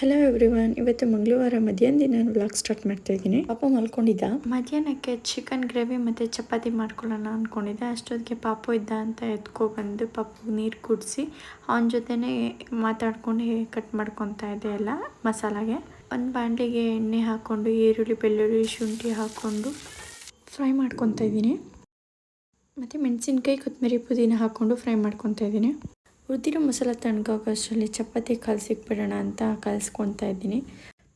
Hello everyone ಇವತ್ತು ಮಂಗಳವಾರ ಮಧ್ಯಾಹ್ನ ನಾನು ವ್ಲಾಗ್ ಸ್ಟಾರ್ಟ್ ಮಾಡ್ತಾ ಇದ್ದೀನಿ. ಪಾಪ ಮಲ್ಕೊಂಡಿದ್ದ. ಮಧ್ಯಾಹ್ನಕ್ಕೆ ಚಿಕನ್ ಗ್ರೇವಿ ಮತ್ತು ಚಪಾತಿ ಮಾಡ್ಕೊಳ್ಳೋಣ ಅಂದ್ಕೊಂಡಿದ್ದೆ ಅಷ್ಟೊತ್ತಿಗೆ ಪಾಪು ಇದ್ದ ಅಂತ ಎತ್ಕೊಬಂದು ಪಾಪು ನೀರು ಕುಡಿಸಿ ಅವನ ಜೊತೆನೇ ಮಾತಾಡ್ಕೊಂಡು ಕಟ್ ಮಾಡ್ಕೊತಾ ಇದ್ದೆ ಎಲ್ಲ ಮಸಾಲಾಗೆ. ಒಂದು ಬಾಂಡಿಗೆ ಎಣ್ಣೆ ಹಾಕ್ಕೊಂಡು ಈರುಳ್ಳಿ, ಬೆಳ್ಳುಳ್ಳಿ, ಶುಂಠಿ ಹಾಕ್ಕೊಂಡು ಫ್ರೈ ಮಾಡ್ಕೊತಾ ಇದ್ದೀನಿ. ಮತ್ತು ಮೆಣಸಿನ್ಕಾಯಿ ಕೊತ್ತಂಬರಿ ಪುದೀನ ಹಾಕ್ಕೊಂಡು ಫ್ರೈ ಮಾಡ್ಕೊತಾ ಇದ್ದೀನಿ. ಉದ್ದಿರೋ ಮಸಾಲ ತಣ್ಣಗಾಗೋಷ್ಟರಲ್ಲಿ ಚಪಾತಿ ಕಲಸಿಕ್ಬಿಡೋಣ ಅಂತ ಕಲಿಸ್ಕೊತಾ ಇದ್ದೀನಿ.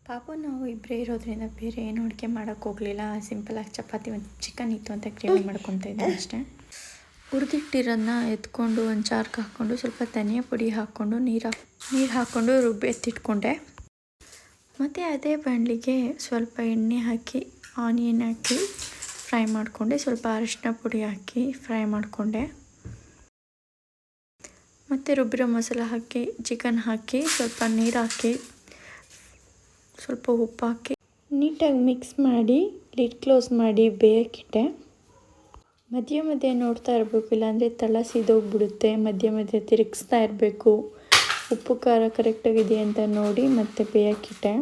ಪಾಪ ನಾವು ಇಬ್ಬರೇ ಇರೋದ್ರಿಂದ ಬೇರೆ ಏನು ಅಡುಗೆ ಮಾಡೋಕ್ಕೆ ಹೋಗಲಿಲ್ಲ. ಸಿಂಪಲಾಗಿ ಚಪಾತಿ ಒಂದು ಚಿಕನ್ ಇತ್ತು ಅಂತ ಗ್ರೇವಿ ಮಾಡ್ಕೊತಾ ಇದ್ದೀನಿ ಅಷ್ಟೇ. ಹುರಿದಿಟ್ಟಿರೋದನ್ನ ಎತ್ಕೊಂಡು ಒಂದು ಚಾರ್ಕ್ ಹಾಕ್ಕೊಂಡು ಸ್ವಲ್ಪ ಧನಿಯಾ ಪುಡಿ ಹಾಕ್ಕೊಂಡು ನೀರು ಹಾಕಿ ನೀರು ಹಾಕ್ಕೊಂಡು ರುಬ್ಬಿ ಎತ್ತಿಟ್ಕೊಂಡೆ. ಮತ್ತು ಅದೇ ಬಾಣಲಿಗೆ ಸ್ವಲ್ಪ ಎಣ್ಣೆ ಹಾಕಿ, ಆನಿಯನ್ ಹಾಕಿ ಫ್ರೈ ಮಾಡಿಕೊಂಡೆ. ಸ್ವಲ್ಪ ಅರಿಶಿನ ಪುಡಿ ಹಾಕಿ ಫ್ರೈ ಮಾಡಿಕೊಂಡೆ. ಮತ್ತು ರುಬ್ಬಿರೋ ಮಸಾಲ ಹಾಕಿ ಚಿಕನ್ ಹಾಕಿ, ಸ್ವಲ್ಪ ನೀರು ಹಾಕಿ, ಸ್ವಲ್ಪ ಉಪ್ಪು ಹಾಕಿ. ನೀಟಾಗಿ ಮಿಕ್ಸ್ ಮಾಡಿ ಲಿಡ್ ಕ್ಲೋಸ್ ಮಾಡಿ ಬೇಯಕ್ಕಿಟ್ಟೆ ಮಧ್ಯ ಮಧ್ಯೆ ನೋಡ್ತಾ ಇರಬೇಕು, ಇಲ್ಲಾಂದರೆ ತಳ ಸೀದೋಗ್ಬಿಡುತ್ತೆ. ಮಧ್ಯ ಮಧ್ಯೆ ತಿರುಗಿಸ್ತಾ ಇರಬೇಕು. ಉಪ್ಪು ಖಾರ ಕರೆಕ್ಟಾಗಿದೆ ಅಂತ ನೋಡಿ ಮತ್ತೆ ಬೇಯಕ್ಕಿಟ್ಟೆ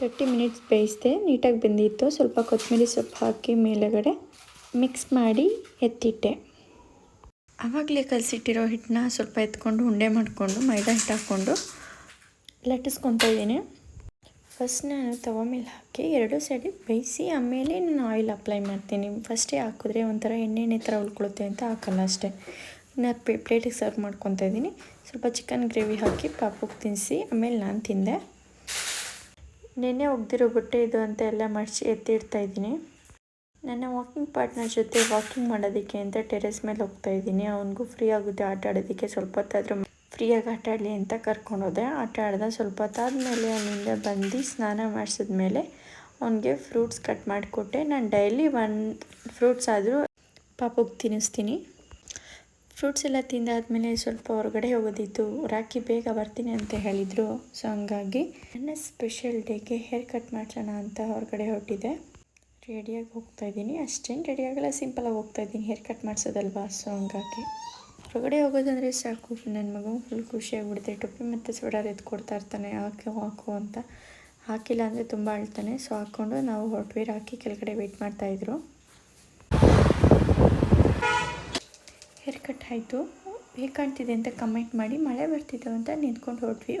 ತರ್ಟಿ ಮಿನಿಟ್ಸ್ ಬೇಯಿಸಿದೆ ನೀಟಾಗಿ ಬೆಂದಿತ್ತು. ಸ್ವಲ್ಪ ಕೊತ್ತಂಬರಿ ಸೊಪ್ಪು ಹಾಕಿ ಮೇಲುಗಡೆ ಮಿಕ್ಸ್ ಮಾಡಿ ಎತ್ತಿಟ್ಟೆ. ಆವಾಗಲೇ ಕಲಸಿಟ್ಟಿರೋ ಹಿಟ್ಟನ್ನ ಸ್ವಲ್ಪ ಎತ್ಕೊಂಡು ಉಂಡೆ ಮಾಡಿಕೊಂಡು, ಮೈದಾ ಹಿಟ್ಟು ಹಾಕ್ಕೊಂಡು ಲಟ್ಟಿಸ್ಕೊತಾ ಇದ್ದೀನಿ. ಫಸ್ಟ್ ನಾನು ತವ ಮೇಲೆ ಹಾಕಿ ಎರಡು ಸೈಡಿ ಬೇಯಿಸಿ, ಆಮೇಲೆ ನಾನು ಆಯಿಲ್ ಅಪ್ಲೈ ಮಾಡ್ತೀನಿ. ಫಸ್ಟೇ ಹಾಕಿದ್ರೆ ಒಂಥರ ಎಣ್ಣೆ ಎಣ್ಣೆ ಥರ ಉಳ್ಕೊಳುತ್ತೆ ಅಂತ ಹಾಕಲ್ಲ ಅಷ್ಟೇ. ಇನ್ನು ಪ್ಲೇಟಿಗೆ ಸರ್ವ್ ಮಾಡ್ಕೊತಾ ಇದ್ದೀನಿ. ಸ್ವಲ್ಪ ಚಿಕನ್ ಗ್ರೇವಿ ಹಾಕಿ ಪಾಪಕ್ಕೆ ತಿನ್ನಿಸಿ ಆಮೇಲೆ ನಾನು ತಿಂದೆ. ನೆನ್ನೆ ಒಗ್ದಿರೋ ಬಟ್ಟೆ ಇದು ಅಂತ ಎಲ್ಲ ಮಡಿಸಿ ಎತ್ತಿಡ್ತಾ ಇದ್ದೀನಿ. ನನ್ನ ವಾಕಿಂಗ್ ಪಾರ್ಟ್ನರ್ ಜೊತೆ ವಾಕಿಂಗ್ ಮಾಡೋದಕ್ಕೆ ಅಂತ ಟೆರೆಸ್ ಮೇಲೆ ಹೋಗ್ತಾ ಇದ್ದೀನಿ. ಅವನಿಗೂ ಫ್ರೀ ಆಗುತ್ತೆ ಆಟ ಆಡೋದಕ್ಕೆ. ಸ್ವಲ್ಪ ಹೊತ್ತಾದರೂ ಫ್ರೀಯಾಗಿ ಆಟ ಆಡಲಿ ಅಂತ ಕರ್ಕೊಂಡೋದೆ. ಆಟ ಆಡ್ದ ಸ್ವಲ್ಪ ಹೊತ್ತಾದಮೇಲೆ ಅವನಿಂದ ಬಂದು ಸ್ನಾನ ಮಾಡಿಸಿದ್ಮೇಲೆ ಅವನಿಗೆ ಫ್ರೂಟ್ಸ್ ಕಟ್ ಮಾಡಿಕೊಟ್ಟೆ. ನಾನು ಡೈಲಿ ಒನ್ ಫ್ರೂಟ್ಸ್ ಆದರೂ ಪಾಪಗೆ ತಿನ್ನಿಸ್ತೀನಿ. ಫ್ರೂಟ್ಸ್ ಎಲ್ಲ ತಿಂದಾದ್ಮೇಲೆ ಸ್ವಲ್ಪ ಹೊರಗಡೆ ಹೋಗೋದಿತ್ತು. ರಾಕಿ ಬೇಗ ಬರ್ತೀನಿ ಅಂತ ಹೇಳಿದರು. ಸೊ ಹಂಗಾಗಿ ನನ್ನ ಸ್ಪೆಷಲ್ ಡೇಗೆ ಹೇರ್ ಕಟ್ ಮಾಡಿಸೋಣ ಅಂತ ಹೊರಗಡೆ ಹೊರಟಿದೆ ರೆಡಿಯಾಗಿ ಹೋಗ್ತಾ ಇದ್ದೀನಿ. ಅಷ್ಟೇನು ರೆಡಿಯಾಗಲ್ಲ ಸಿಂಪಲಾಗಿ ಹೋಗ್ತಾ ಇದ್ದೀನಿ. Hair cut ಮಾಡಿಸೋದಲ್ವಾ? ಸೊ ಹಂಗಾಗಿ. ಹೊರಗಡೆ ಹೋಗೋದಂದರೆ ಸಾಕು. ನನ್ನ ಮಗು ಫುಲ್ ಖುಷಿಯಾಗಿಬಿಡುತ್ತೆ ಟೊಪ್ಪಿ ಮತ್ತು ಸ್ವಡರ್ ಎದ್ದು ಕೊಡ್ತಾ ಇರ್ತಾನೆ. ಹಾಕಿ, ಹಾಕು ಅಂತ. ಹಾಕಿಲ್ಲ ಅಂದರೆ ತುಂಬ ಅಳ್ತಾನೆ. ಸೊ ಹಾಕ್ಕೊಂಡು ನಾವು ಹೊರಟ್ವಿ ಹಾಕಿ ಕೆಳಗಡೆ ವೆಯ್ಟ್ ಮಾಡ್ತಾಯಿದ್ರು ಹೇರ್ ಕಟ್ ಆಯಿತು. ಹೇಗೆ ಕಾಣ್ತಿದೆ ಅಂತ ಕಮೆಂಟ್ ಮಾಡಿ. ಮಳೆ ಬರ್ತಿದ್ದು ಅಂತ ನಿಂತ್ಕೊಂಡು ಹೊರಟ್ವಿ